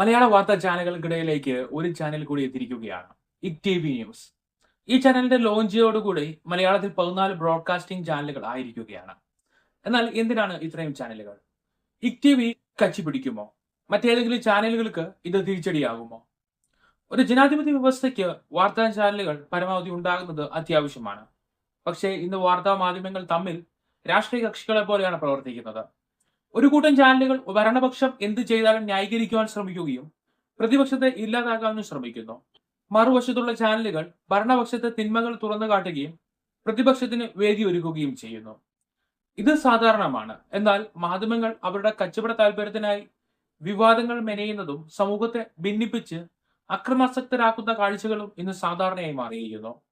മലയാള വാർത്താ ചാനലുകൾക്കിടയിലേക്ക് ഒരു ചാനൽ കൂടി എത്തിയിരിക്കുകയാണ്. ഇക് ടി ന്യൂസ്. ഈ ചാനലിന്റെ ലോഞ്ചിയോടുകൂടി മലയാളത്തിൽ പതിനാല് ബ്രോഡ്കാസ്റ്റിംഗ് ചാനലുകൾ ആയിരിക്കുകയാണ്. എന്നാൽ എന്തിനാണ് ഇത്രയും ചാനലുകൾ? ഇക് ടി വി കച്ചി പിടിക്കുമോ? മറ്റേതെങ്കിലും ചാനലുകൾക്ക് ഇത് തിരിച്ചടിയാകുമോ? ഒരു ജനാധിപത്യ വ്യവസ്ഥയ്ക്ക് വാർത്താ ചാനലുകൾ പരമാവധി ഉണ്ടാകുന്നത് അത്യാവശ്യമാണ്. പക്ഷേ ഇന്ന് വാർത്താ മാധ്യമങ്ങൾ തമ്മിൽ രാഷ്ട്രീയ കക്ഷികളെ പോലെയാണ് പ്രവർത്തിക്കുന്നത്. ഒരു കൂട്ടം ചാനലുകൾ ഭരണപക്ഷം എന്ത് ചെയ്താലും ന്യായീകരിക്കുവാൻ ശ്രമിക്കുകയും പ്രതിപക്ഷത്തെ ഇല്ലാതാക്കാനും ശ്രമിക്കുന്നു. മറുവശത്തുള്ള ചാനലുകൾ ഭരണപക്ഷത്തെ തിന്മകൾ തുറന്നു കാട്ടുകയും പ്രതിപക്ഷത്തിന് വേദി ഒരുക്കുകയും ചെയ്യുന്നു. ഇത് സാധാരണമാണ്. എന്നാൽ മാധ്യമങ്ങൾ അവരുടെ കച്ചവട താല്പര്യത്തിനായി വിവാദങ്ങൾ മെനയുന്നതും സമൂഹത്തെ ഭിന്നിപ്പിച്ച് അക്രമാസക്തരാക്കുന്ന കാഴ്ചകളും ഇന്ന് സാധാരണയായി മാറിയിരിക്കുന്നു.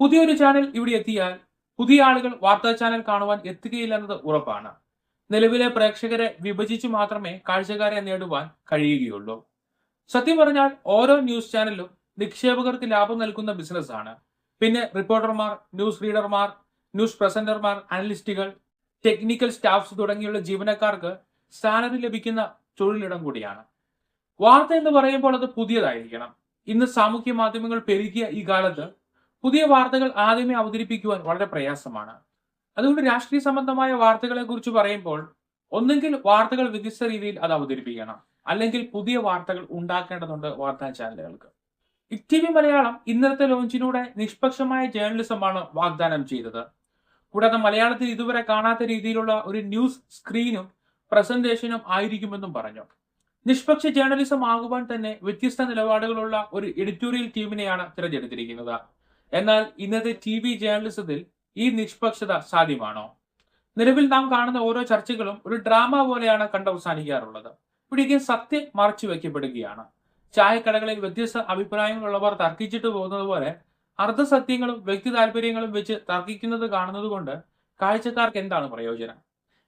പുതിയൊരു ചാനൽ ഇവിടെ എത്തിയാൽ പുതിയ ആളുകൾ വാർത്താ ചാനൽ കാണുവാൻ എത്തുകയില്ലെന്നത് ഉറപ്പാണ്. നിലവിലെ പ്രേക്ഷകരെ വിഭജിച്ചു മാത്രമേ കാഴ്ചക്കാരെ നേടുവാൻ കഴിയുകയുള്ളൂ. സത്യം പറഞ്ഞാൽ ഓരോ ന്യൂസ് ചാനലും നിക്ഷേപകർക്ക് ലാഭം നൽകുന്ന ബിസിനസ്സാണ് പിന്നെ റിപ്പോർട്ടർമാർ ന്യൂസ് റീഡർമാർ ന്യൂസ് പ്രസന്റർമാർ അനലിസ്റ്റുകൾ ടെക്നിക്കൽ സ്റ്റാഫ്സ് തുടങ്ങിയുള്ള ജീവനക്കാർക്ക് സാലറി ലഭിക്കുന്ന തൊഴിലിടം കൂടിയാണ്. വാർത്ത എന്ന് പറയുമ്പോൾ അത് പുതിയതായിരിക്കണം. ഇന്ന് സാമൂഹ്യ മാധ്യമങ്ങൾ പെരുകിയ ഈ കാലത്ത് പുതിയ വാർത്തകൾ ആദ്യമേ അവതരിപ്പിക്കുവാൻ വളരെ പ്രയാസമാണ്. അതുകൊണ്ട് രാഷ്ട്രീയ സംബന്ധമായ വാർത്തകളെ കുറിച്ച് പറയുമ്പോൾ ഒന്നെങ്കിൽ വാർത്തകൾ വ്യത്യസ്ത രീതിയിൽ അത് അവതരിപ്പിക്കണം. അല്ലെങ്കിൽ പുതിയ വാർത്തകൾ ഉണ്ടാക്കേണ്ടതുണ്ട് വാർത്താ ചാനലുകൾക്ക്. ടി വി മലയാളം ഇന്നത്തെ ലോഞ്ചിലൂടെ നിഷ്പക്ഷമായ ജേർണലിസമാണ് വാഗ്ദാനം ചെയ്തത്. കൂടാതെ മലയാളത്തിൽ ഇതുവരെ കാണാത്ത രീതിയിലുള്ള ഒരു ന്യൂസ് സ്ക്രീനും പ്രസന്റേഷനും ആയിരിക്കുമെന്നും പറഞ്ഞു. നിഷ്പക്ഷ ജേർണലിസം ആകുവാൻ തന്നെ വ്യത്യസ്ത നിലപാടുകളുള്ള ഒരു എഡിറ്റോറിയൽ ടീമിനെയാണ് തിരഞ്ഞെടുത്തിരിക്കുന്നത്. എന്നാൽ ഇന്നത്തെ ടി വി ജേർണലിസത്തിൽ ഈ നിഷ്പക്ഷത സാധ്യമാണോ? നിലവിൽ നാം കാണുന്ന ഓരോ ചർച്ചകളും ഒരു ഡ്രാമ പോലെയാണ് കണ്ടവസാനിക്കാറുള്ളത്. ഇവിടേക്ക് സത്യം മറച്ചു വയ്ക്കപ്പെടുകയാണ് ചായക്കടകളിൽ വ്യത്യസ്ത അഭിപ്രായങ്ങളുള്ളവർ തർക്കിച്ചിട്ട് പോകുന്നത് പോലെ അർദ്ധസത്യങ്ങളും വ്യക്തി താല്പര്യങ്ങളും വെച്ച് തർക്കിക്കുന്നത് കാണുന്നത് കൊണ്ട് കാഴ്ചക്കാർക്ക് എന്താണ് പ്രയോജനം?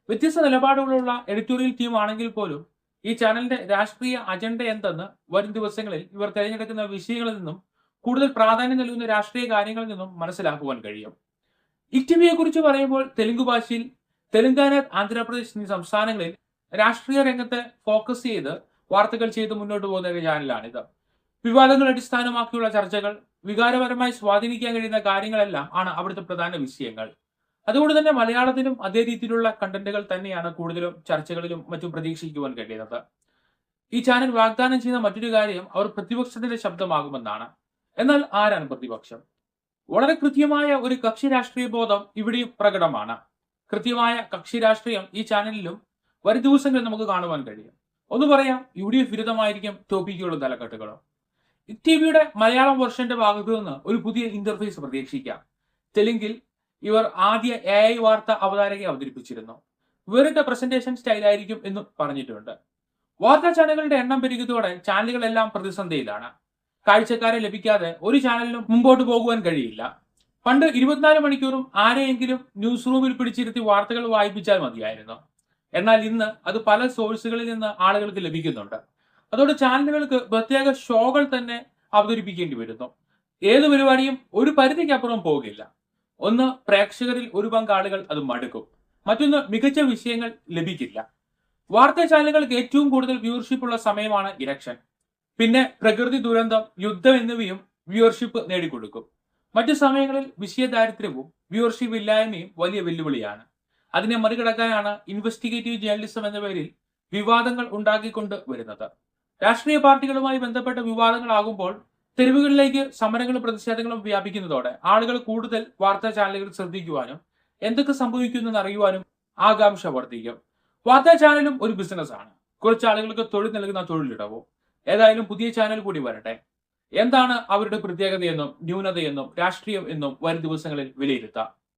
വ്യത്യസ്ത നിലപാടുകളുള്ള എഡിറ്റോറിയൽ ടീം ആണെങ്കിൽ പോലും ഈ ചാനലിന്റെ രാഷ്ട്രീയ അജണ്ട എന്തെന്ന് വരും ദിവസങ്ങളിൽ ഇവർ തിരഞ്ഞെടുക്കുന്ന വിഷയങ്ങളിൽ നിന്നും കൂടുതൽ പ്രാധാന്യം നൽകുന്ന രാഷ്ട്രീയ കാര്യങ്ങളിൽ നിന്നും മനസ്സിലാക്കുവാൻ കഴിയും. ഇക്ടിവിയെ കുറിച്ച് പറയുമ്പോൾ തെലുങ്ക് ഭാഷയിൽ തെലങ്കാന ആന്ധ്രാപ്രദേശ് എന്നീ സംസ്ഥാനങ്ങളിൽ രാഷ്ട്രീയ രംഗത്ത് ഫോക്കസ് ചെയ്ത് വാർത്തകൾ ചെയ്ത് മുന്നോട്ട് പോകുന്ന ഒരു ചാനലാണിത്. വിവാദങ്ങൾ അടിസ്ഥാനമാക്കിയുള്ള ചർച്ചകൾ വികാരപരമായി സ്വാധീനിക്കാൻ കഴിയുന്ന കാര്യങ്ങളെല്ലാം ആണ് അവിടുത്തെ പ്രധാന വിഷയങ്ങൾ. അതുകൊണ്ട് തന്നെ മലയാളത്തിലും അതേ രീതിയിലുള്ള കണ്ടന്റുകൾ തന്നെയാണ് കൂടുതലും ചർച്ചകളിലും മറ്റും പ്രതീക്ഷിക്കുവാൻ കഴിയുന്നത്. ഈ ചാനൽ വാഗ്ദാനം ചെയ്യുന്ന മറ്റൊരു കാര്യം അവർ പ്രതിപക്ഷത്തിന്റെ ശബ്ദമാകുമെന്നാണ്. എന്നാൽ ആരാണ് പ്രതിപക്ഷം? വളരെ കൃത്യമായ ഒരു കക്ഷി രാഷ്ട്രീയ ബോധം ഇവിടെയും പ്രകടമാണ്. കൃത്യമായ കക്ഷി രാഷ്ട്രീയം ഈ ചാനലിലും വരും ദിവസങ്ങളിൽ നമുക്ക് കാണുവാൻ കഴിയും. ഒന്ന് പറയാം യു ഡി എഫ് വിരുദ്ധമായിരിക്കും ടോപ്പിക്കുകളും തലക്കെട്ടുകളും. ടി വിയുടെ മലയാളം വെർഷന്റെ ഭാഗത്തു നിന്ന് ഒരു പുതിയ ഇന്റർഫേസ് പ്രതീക്ഷിക്കാം. തെലുങ്കിൽ ഇവർ ആദ്യ എ ഐ വാർത്ത അവതാരകയെ അവതരിപ്പിച്ചിരുന്നു. വേറിട്ട പ്രസന്റേഷൻ സ്റ്റൈലായിരിക്കും എന്നും പറഞ്ഞിട്ടുണ്ട്. വാർത്താ ചാനലുകളുടെ എണ്ണം പെരുകിയതോടെ ചാനലുകളെല്ലാം പ്രതിസന്ധിയിലാണ്. കാഴ്ചക്കാരെ ലഭിക്കാതെ ഒരു ചാനലിനും മുമ്പോട്ട് പോകുവാൻ കഴിയില്ല. പണ്ട് ഇരുപത്തിനാല് മണിക്കൂറും ആരെയെങ്കിലും ന്യൂസ് റൂമിൽ പിടിച്ചിരുത്തി വാർത്തകൾ വായിപ്പിച്ചാൽ മതിയായിരുന്നു. എന്നാൽ ഇന്ന് അത് പല സോഴ്സുകളിൽ നിന്ന് ആളുകൾക്ക് ലഭിക്കുന്നുണ്ട്. അതോടെ ചാനലുകൾക്ക് പ്രത്യേക ഷോകൾ തന്നെ അവതരിപ്പിക്കേണ്ടി വരുന്നു. ഏത് പരിപാടിയും ഒരു പരിധിക്കപ്പുറം പോകില്ല. ഒന്ന് പ്രേക്ഷകരിൽ ഒരു പങ്ക് ആളുകൾ അത് മടുക്കും. മറ്റൊന്ന് മികച്ച വിഷയങ്ങൾ ലഭിക്കില്ല. വാർത്താ ചാനലുകൾക്ക് ഏറ്റവും കൂടുതൽ വ്യൂവർഷിപ്പ് ഉള്ള സമയമാണ് ഇലക്ഷൻ. പിന്നെ പ്രകൃതി ദുരന്തം യുദ്ധം എന്നിവയും വ്യൂവർഷിപ്പ് നേടിക്കൊടുക്കും. മറ്റു സമയങ്ങളിൽ വിഷയദാരിദ്ര്യവും വ്യൂവർഷിപ്പ് ഇല്ലായ്മയും വലിയ വെല്ലുവിളിയാണ്. അതിനെ മറികടക്കാനാണ് ഇൻവെസ്റ്റിഗേറ്റീവ് ജേർണലിസം എന്ന പേരിൽ വിവാദങ്ങൾ ഉണ്ടാക്കിക്കൊണ്ട് വരുന്നത്. രാഷ്ട്രീയ പാർട്ടികളുമായി ബന്ധപ്പെട്ട വിവാദങ്ങളാകുമ്പോൾ തെരുവുകളിലേക്ക് സമരങ്ങളും പ്രതിഷേധങ്ങളും വ്യാപിക്കുന്നതോടെ ആളുകൾ കൂടുതൽ വാർത്താ ചാനലുകൾ ശ്രദ്ധിക്കുവാനും എന്തൊക്കെ സംഭവിക്കുന്നു അറിയുവാനും ആകാംക്ഷ വർദ്ധിക്കും. വാർത്താ ചാനലും ഒരു ബിസിനസ്സാണ് കുറച്ച് ആളുകൾക്ക് തൊഴിൽ നൽകുന്ന തൊഴിലിടവും ഏതായാലും പുതിയ ചാനൽ കൂടി വരട്ടെ. എന്താണ് അവരുടെ പ്രത്യേകതയെന്നും ന്യൂനതയെന്നും രാഷ്ട്രീയം എന്നും വരും ദിവസങ്ങളിൽ വിലയിരുത്താം.